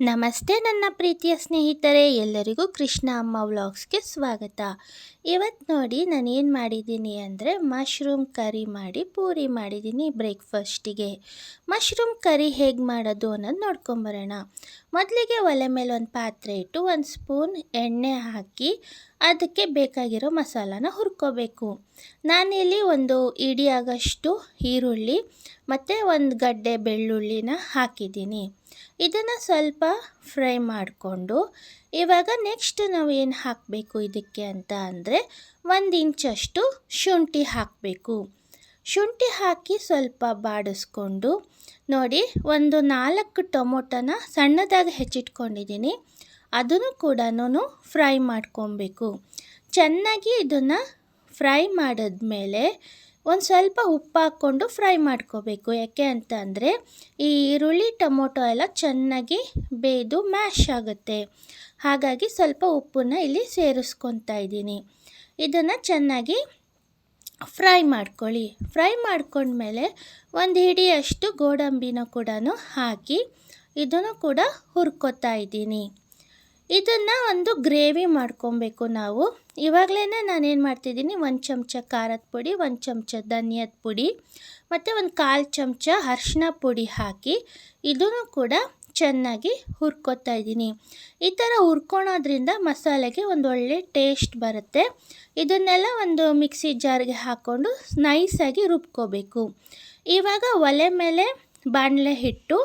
ನಮಸ್ತೆ ನನ್ನ ಪ್ರೀತಿಯ ಸ್ನೇಹಿತರೆ, ಎಲ್ಲರಿಗೂ ಕೃಷ್ಣ ಅಮ್ಮ ವ್ಲಾಗ್ಸ್ಗೆ ಸ್ವಾಗತ. ಇವತ್ತು ನೋಡಿ ನಾನು ಏನು ಮಾಡಿದ್ದೀನಿ ಅಂದರೆ ಮಶ್ರೂಮ್ ಕರಿ ಮಾಡಿ ಪೂರಿ ಮಾಡಿದ್ದೀನಿ ಬ್ರೇಕ್ಫಾಸ್ಟಿಗೆ. ಮಶ್ರೂಮ್ ಕರಿ ಹೇಗೆ ಮಾಡೋದು ಅನ್ನೋದು ನೋಡ್ಕೊಂಬರೋಣ ಮೊದಲಿಗೆ ಒಲೆ ಮೇಲೆ ಒಂದು ಪಾತ್ರೆ ಇಟ್ಟು ಒಂದು ಸ್ಪೂನ್ ಎಣ್ಣೆ ಹಾಕಿ ಅದಕ್ಕೆ ಬೇಕಾಗಿರೋ ಮಸಾಲಾನ ಹುರ್ಕೋಬೇಕು. ನಾನಿಲ್ಲಿ ಒಂದು ಇಡಿ ಆಗಷ್ಟು ಈರುಳ್ಳಿ ಮತ್ತು ಒಂದು ಗಡ್ಡೆ ಬೆಳ್ಳುಳ್ಳಿನ ಹಾಕಿದ್ದೀನಿ. ಇದನ್ನು ಸ್ವಲ್ಪ ಫ್ರೈ ಮಾಡಿಕೊಂಡು ಇವಾಗ ನೆಕ್ಸ್ಟ್ ನಾವು ಏನು ಹಾಕಬೇಕು ಇದಕ್ಕೆ ಅಂತ ಅಂದರೆ ಒಂದು ಇಂಚಷ್ಟು ಶುಂಠಿ ಹಾಕಬೇಕು. ಶುಂಠಿ ಹಾಕಿ ಸ್ವಲ್ಪ ಬಾಡಿಸ್ಕೊಂಡು ನೋಡಿ ಒಂದು ನಾಲ್ಕು ಟೊಮೊಟೊನ ಸಣ್ಣದಾಗಿ ಹೆಚ್ಚಿಟ್ಕೊಂಡಿದ್ದೀನಿ. ಅದನ್ನು ಕೂಡ ಫ್ರೈ ಮಾಡ್ಕೊಬೇಕು. ಚೆನ್ನಾಗಿ ಇದನ್ನು ಫ್ರೈ ಮಾಡಿದ್ಮೇಲೆ ಒಂದು ಸ್ವಲ್ಪ ಉಪ್ಪು ಹಾಕ್ಕೊಂಡು ಫ್ರೈ ಮಾಡ್ಕೋಬೇಕು. ಯಾಕೆ ಅಂತ ಅಂದರೆ ಈ ಈರುಳ್ಳಿ, ಟೊಮೊಟೊ ಎಲ್ಲ ಚೆನ್ನಾಗಿ ಬೇಯ್ದು ಮ್ಯಾಶ್ ಆಗುತ್ತೆ. ಹಾಗಾಗಿ ಸ್ವಲ್ಪ ಉಪ್ಪನ್ನ ಇಲ್ಲಿ ಸೇರಿಸ್ಕೊತಾ ಇದ್ದೀನಿ. ಇದನ್ನು ಚೆನ್ನಾಗಿ ಫ್ರೈ ಮಾಡ್ಕೊಳ್ಳಿ. ಫ್ರೈ ಮಾಡ್ಕೊಂಡ್ಮೇಲೆ ಒಂದು ಹಿಡಿಯಷ್ಟು ಗೋಡಂಬಿನ ಕೂಡ ಹಾಕಿ ಇದನ್ನು ಕೂಡ ಹುರ್ಕೊತಾ ಇದ್ದೀನಿ. ಇದನ್ನು ಒಂದು ಗ್ರೇವಿ ಮಾಡ್ಕೊಬೇಕು ನಾವು. ಇವಾಗಲೇ ನಾನೇನು ಮಾಡ್ತಿದ್ದೀನಿ, ಒಂದು ಚಮಚ ಖಾರದ ಪುಡಿ, ಒಂದು ಚಮಚ ಧನಿಯದ ಪುಡಿ, ಮತ್ತು ಒಂದು ಕಾಲು ಚಮಚ ಅರ್ಶಿನ ಪುಡಿ ಹಾಕಿ ಇದನ್ನು ಕೂಡ ಚೆನ್ನಾಗಿ ಹುರ್ಕೊತಾ ಇದ್ದೀನಿ. ಈ ಥರ ಹುರ್ಕೊಳೋದ್ರಿಂದ ಮಸಾಲೆಗೆ ಒಂದು ಒಳ್ಳೆ ಟೇಸ್ಟ್ ಬರುತ್ತೆ. ಇದನ್ನೆಲ್ಲ ಒಂದು ಮಿಕ್ಸಿ ಜಾರ್ಗೆ ಹಾಕ್ಕೊಂಡು ನೈಸಾಗಿ ರುಬ್ಕೋಬೇಕು. ಇವಾಗ ಒಲೆ ಮೇಲೆ ಬಾಣಲೆ ಹಿಟ್ಟು,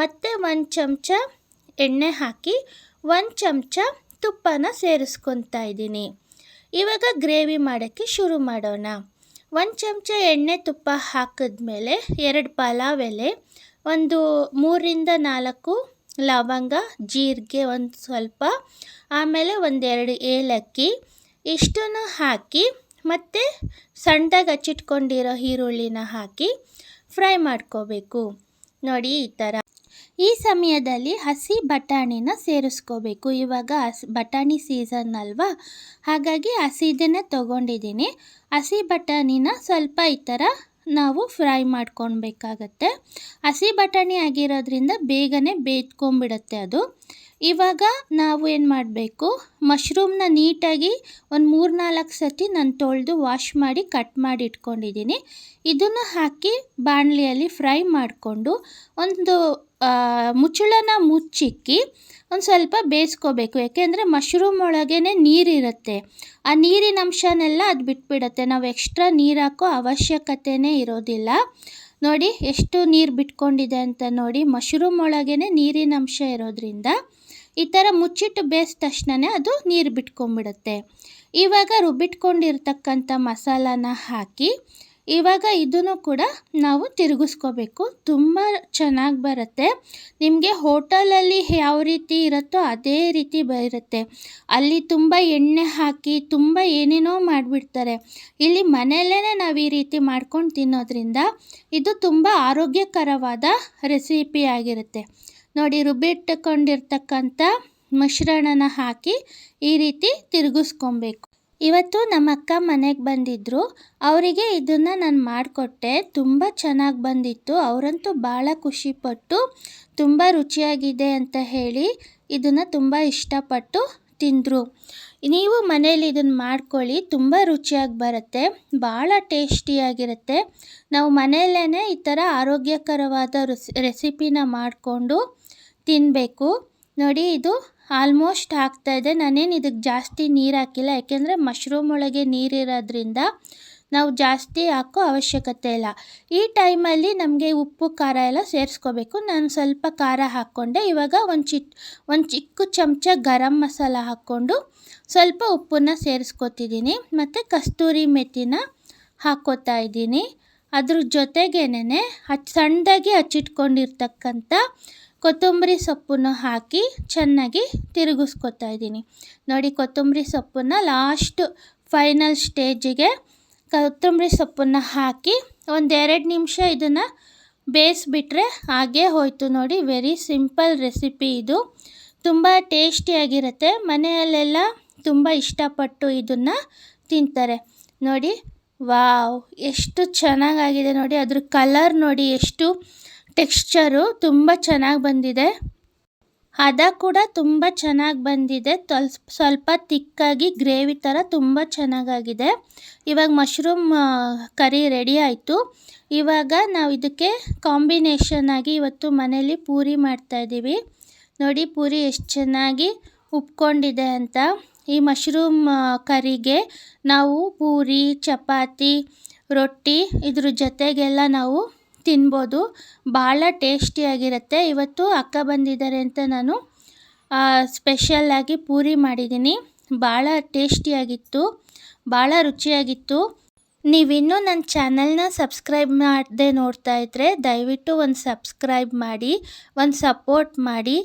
ಮತ್ತು ಒಂದು ಚಮಚ ಎಣ್ಣೆ ಹಾಕಿ ಒಂದು ಚಮಚ ತುಪ್ಪನ ಸೇರಿಸ್ಕೊತಾ ಇದ್ದೀನಿ. ಇವಾಗ ಗ್ರೇವಿ ಮಾಡೋಕ್ಕೆ ಶುರು ಮಾಡೋಣ. ಒಂದು ಚಮಚ ಎಣ್ಣೆ ತುಪ್ಪ ಹಾಕಿದ್ಮೇಲೆ ಎರಡು ಪಲಾವ್ ಎಲೆ ಒಂದು ಮೂರಿಂದ ನಾಲ್ಕು ಲವಂಗ, ಜೀರಿಗೆ ಒಂದು ಸ್ವಲ್ಪ, ಆಮೇಲೆ ಒಂದೆರಡು ಏಲಕ್ಕಿ, ಇಷ್ಟನ್ನು ಹಾಕಿ ಮತ್ತು ಸಣ್ಣದಾಗಿ ಹಚ್ಚಿಟ್ಕೊಂಡಿರೋ ಈರುಳ್ಳಿನ ಹಾಕಿ ಫ್ರೈ ಮಾಡ್ಕೋಬೇಕು. ನೋಡಿ ಈ ಥರ ಈ ಸಮಯದಲ್ಲಿ ಹಸಿ ಬಟಾಣಿನ ಸೇರಿಸ್ಕೋಬೇಕು. ಇವಾಗ ಹಸಿ, ಬಟಾಣಿ ಸೀಸನ್ ಅಲ್ವಾ? ಹಾಗಾಗಿ ಹಸಿದನ್ನೇ ತೊಗೊಂಡಿದ್ದೀನಿ. ಹಸಿ ಬಟಾಣಿನ ಸ್ವಲ್ಪ ಈ ಥರ ನಾವು ಫ್ರೈ ಮಾಡ್ಕೊಳ್ಬೇಕಾಗತ್ತೆ ಹಸಿ ಬಟಾಣಿ ಆಗಿರೋದ್ರಿಂದ ಬೇಗನೆ ಬೇಯ್ಕೊಂಬಿಡುತ್ತೆ ಅದು. ಇವಾಗ ನಾವು ಏನು ಮಾಡಬೇಕು? ಮಶ್ರೂಮ್ನ ನೀಟಾಗಿ ಒಂದು ಮೂರು ನಾಲ್ಕು ಸತಿ ನಾನು ತೊಳೆದು ವಾಶ್ ಮಾಡಿ ಕಟ್ ಮಾಡಿ ಇಟ್ಕೊಂಡಿದ್ದೀನಿ. ಇದನ್ನು ಹಾಕಿ ಬಾಣಲಿಯಲ್ಲಿ ಫ್ರೈ ಮಾಡಿಕೊಂಡು ಒಂದು ಮುಚ್ಚಳನ ಮುಚ್ಚಿಕ್ಕಿ ಒಂದು ಸ್ವಲ್ಪ ಬೇಯಿಸ್ಕೋಬೇಕು. ಯಾಕೆಂದರೆ ಮಶ್ರೂಮ್ ಒಳಗೇ ನೀರಿರುತ್ತೆ. ಆ ನೀರಿನ ಅಂಶನೆಲ್ಲ ಅದು ಬಿಟ್ಬಿಡುತ್ತೆ. ನಾವು ಎಕ್ಸ್ಟ್ರಾ ನೀರು ಹಾಕೋ ಅವಶ್ಯಕತೆಯೇ ಇರೋದಿಲ್ಲ. ನೋಡಿ, ಎಷ್ಟು ನೀರು ಬಿಟ್ಕೊಂಡಿದೆ ಅಂತ ನೋಡಿ, ಮಶ್ರೂಮ್ ಒಳಗೇ ನೀರಿನ ಅಂಶ ಇರೋದ್ರಿಂದ ಈ ಥರ ಮುಚ್ಚಿಟ್ಟು ಬೇಯಿಸಿದ ತಕ್ಷಣವೇ ಅದು ನೀರು ಬಿಟ್ಕೊಂಡ್ಬಿಡುತ್ತೆ ಇವಾಗ ರುಬ್ಬಿಟ್ಕೊಂಡಿರ್ತಕ್ಕಂಥ ಮಸಾಲಾನ ಹಾಕಿ ಇವಾಗ ಇದನ್ನು ಕೂಡ ನಾವು ತಿರುಗಿಸ್ಕೋಬೇಕು. ತುಂಬ ಚೆನ್ನಾಗಿ ಬರುತ್ತೆ. ನಿಮಗೆ ಹೋಟಲಲ್ಲಿ ಯಾವ ರೀತಿ ಇರುತ್ತೋ ಅದೇ ರೀತಿ ಬರುತ್ತೆ. ಅಲ್ಲಿ ತುಂಬ ಎಣ್ಣೆ ಹಾಕಿ ತುಂಬ ಏನೇನೋ ಮಾಡಿಬಿಡ್ತಾರೆ. ಇಲ್ಲಿ ಮನೆಯಲ್ಲೇ ನಾವು ಈ ರೀತಿ ಮಾಡ್ಕೊಂಡು ತಿನ್ನೋದ್ರಿಂದ ಇದು ತುಂಬ ಆರೋಗ್ಯಕರವಾದ ರೆಸಿಪಿ ಆಗಿರುತ್ತೆ. ನೋಡಿ ರುಬ್ಬಿಟ್ಟುಕೊಂಡಿರ್ತಕ್ಕಂಥ ಮಿಶ್ರಣನ ಹಾಕಿ ಈ ರೀತಿ ತಿರುಗಿಸ್ಕೊಬೇಕು. ಇವತ್ತು ನಮ್ಮ ಅಕ್ಕ ಮನೆಗೆ ಬಂದಿದ್ದರು ಅವರಿಗೆ ಇದನ್ನು ನಾನು ಮಾಡಿಕೊಟ್ಟೆ. ತುಂಬ ಚೆನ್ನಾಗಿ ಬಂದಿತ್ತು. ಅವರಂತೂ ಭಾಳ ಖುಷಿಪಟ್ಟು ತುಂಬ ರುಚಿಯಾಗಿದೆ ಅಂತ ಹೇಳಿ ಇದನ್ನು ತುಂಬ ಇಷ್ಟಪಟ್ಟು ತಿಂದರು. ನೀವು ಮನೇಲಿ ಇದನ್ನು ಮಾಡ್ಕೊಳ್ಳಿ. ತುಂಬ ರುಚಿಯಾಗಿ ಬರುತ್ತೆ. ಭಾಳ ಟೇಸ್ಟಿಯಾಗಿರುತ್ತೆ. ನಾವು ಮನೆಯಲ್ಲೇ ಈ ಥರ ಆರೋಗ್ಯಕರವಾದ ರೆಸಿಪಿನ ಮಾಡಿಕೊಂಡು ತಿನ್ನಬೇಕು ನೋಡಿ, ಇದು ಆಲ್ಮೋಸ್ಟ್ ಇದೆ. ನಾನೇನು ಇದಕ್ಕೆ ಜಾಸ್ತಿ ನೀರು ಹಾಕಿಲ್ಲ. ಯಾಕೆಂದರೆ ಮಶ್ರೂಮ್ ಒಳಗೆ ನೀರಿರೋದ್ರಿಂದ ನಾವು ಜಾಸ್ತಿ ಹಾಕೋ ಅವಶ್ಯಕತೆ ಇಲ್ಲ. ಈ ಟೈಮಲ್ಲಿ ನಮಗೆ ಉಪ್ಪು, ಖಾರ ಎಲ್ಲ ಸೇರಿಸ್ಕೋಬೇಕು. ನಾನು ಸ್ವಲ್ಪ ಖಾರ ಹಾಕ್ಕೊಂಡೆ. ಇವಾಗ ಒಂದು ಚಿಟ್, ಒಂದು ಚಿಕ್ಕ ಚಮಚ ಗರಂ ಮಸಾಲ ಹಾಕ್ಕೊಂಡು ಸ್ವಲ್ಪ ಉಪ್ಪನ್ನು ಸೇರಿಸ್ಕೊತಿದ್ದೀನಿ. ಮತ್ತು ಕಸ್ತೂರಿ ಮೆತ್ತಿನ ಹಾಕ್ಕೋತಾ ಇದ್ದೀನಿ. ಅದ್ರ ಜೊತೆಗೇನೆ ಹಚ್ ಸಣ್ಣದಾಗಿ ಹಚ್ಚಿಟ್ಕೊಂಡಿರ್ತಕ್ಕಂಥ ಕೊತ್ತಂಬರಿ ಸೊಪ್ಪನ್ನು ಹಾಕಿ ಚೆನ್ನಾಗಿ ತಿರುಗಿಸ್ಕೊತಾ ಇದ್ದೀನಿ. ನೋಡಿ, ಕೊತ್ತಂಬರಿ ಸೊಪ್ಪನ್ನು ಲಾಸ್ಟ್ ಫೈನಲ್ ಸ್ಟೇಜಿಗೆ ಕೊತ್ತಂಬರಿ ಸೊಪ್ಪನ್ನು ಹಾಕಿ ಒಂದೆರಡು ನಿಮಿಷ ಇದನ್ನು ಬೇಯಿಸ್ಬಿಟ್ರೆ ಹಾಗೇ ಹೋಯಿತು ನೋಡಿ. ವೆರಿ ಸಿಂಪಲ್ ರೆಸಿಪಿ ಇದು. ತುಂಬ ಟೇಸ್ಟಿಯಾಗಿರುತ್ತೆ ಮನೆಯಲ್ಲೆಲ್ಲ ತುಂಬ ಇಷ್ಟಪಟ್ಟು ಇದನ್ನು ತಿಂತಾರೆ. ನೋಡಿ, ವಾವ್, ಎಷ್ಟು ಚೆನ್ನಾಗಾಗಿದೆ ನೋಡಿ. ಅದ್ರ ಕಲರ್ ನೋಡಿ, ಎಷ್ಟು ಟೆಕ್ಸ್ಚರು ತುಂಬ ಚೆನ್ನಾಗಿ ಬಂದಿದೆ. ಹದ ಕೂಡ ತುಂಬ ಚೆನ್ನಾಗಿ ಬಂದಿದೆ. ಸ್ವಲ್ಪ ತಿಕ್ಕಾಗಿ ಗ್ರೇವಿ ಥರ ತುಂಬ ಚೆನ್ನಾಗಾಗಿದೆ. ಇವಾಗ ಮಶ್ರೂಮ್ ಕರಿ ರೆಡಿ ಆಯಿತು. ಇವಾಗ ನಾವು ಇದಕ್ಕೆ ಕಾಂಬಿನೇಷನ್ ಆಗಿ ಇವತ್ತು ಮನೇಲಿ ಪೂರಿ ಮಾಡ್ತಾಯಿದ್ದೀವಿ ನೋಡಿ ಪೂರಿ ಎಷ್ಟು ಚೆನ್ನಾಗಿ ಉಪ್ಕೊಂಡಿದೆ ಅಂತ. ಈ ಮಶ್ರೂಮ್ ಕರಿಗೆ ನಾವು ಪೂರಿ, ಚಪಾತಿ, ರೊಟ್ಟಿ ಇದ್ರ ಜೊತೆಗೆಲ್ಲ ನಾವು ತಿನ್ಬೋದು. ಭಾಳ ಟೇಸ್ಟಿಯಾಗಿರುತ್ತೆ ಇವತ್ತು ಅಕ್ಕ ಬಂದಿದ್ದಾರೆ ಅಂತ ನಾನು ಸ್ಪೆಷಲ್ಲಾಗಿ ಪೂರಿ ಮಾಡಿದ್ದೀನಿ. ಭಾಳ ಟೇಸ್ಟಿಯಾಗಿತ್ತು ಭಾಳ ರುಚಿಯಾಗಿತ್ತು. ನೀವಿನ್ನೂ ನನ್ನ ಚಾನಲ್ನ ಸಬ್ಸ್ಕ್ರೈಬ್ ಮಾಡದೆ ನೋಡ್ತಾ ಇದ್ದರೆ ದಯವಿಟ್ಟು ಒಂದು ಸಬ್ಸ್ಕ್ರೈಬ್ ಮಾಡಿ, ಒಂದು ಸಪೋರ್ಟ್ ಮಾಡಿ.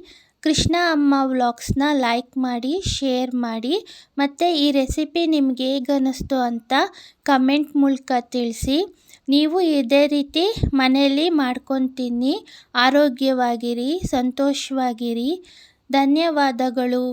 ಕೃಷ್ಣ ಅಮ್ಮ ವ್ಲಾಗ್ಸ್ನ ಲೈಕ್ ಮಾಡಿ, ಶೇರ್ ಮಾಡಿ. ಮತ್ತು ಈ ರೆಸಿಪಿ ನಿಮ್ಗೆ ಹೇಗೆ ಅನ್ನಿಸ್ತು ಅಂತ ಕಮೆಂಟ್ ಮೂಲಕ ತಿಳಿಸಿ. ನೀವು ಇದೇ ರೀತಿ ಮನೆಯಲ್ಲಿ ಮಾಡ್ಕೊಂಡು ತಿನ್ನಿ ಆರೋಗ್ಯವಾಗಿರಿ ಸಂತೋಷವಾಗಿರಿ. ಧನ್ಯವಾದಗಳು.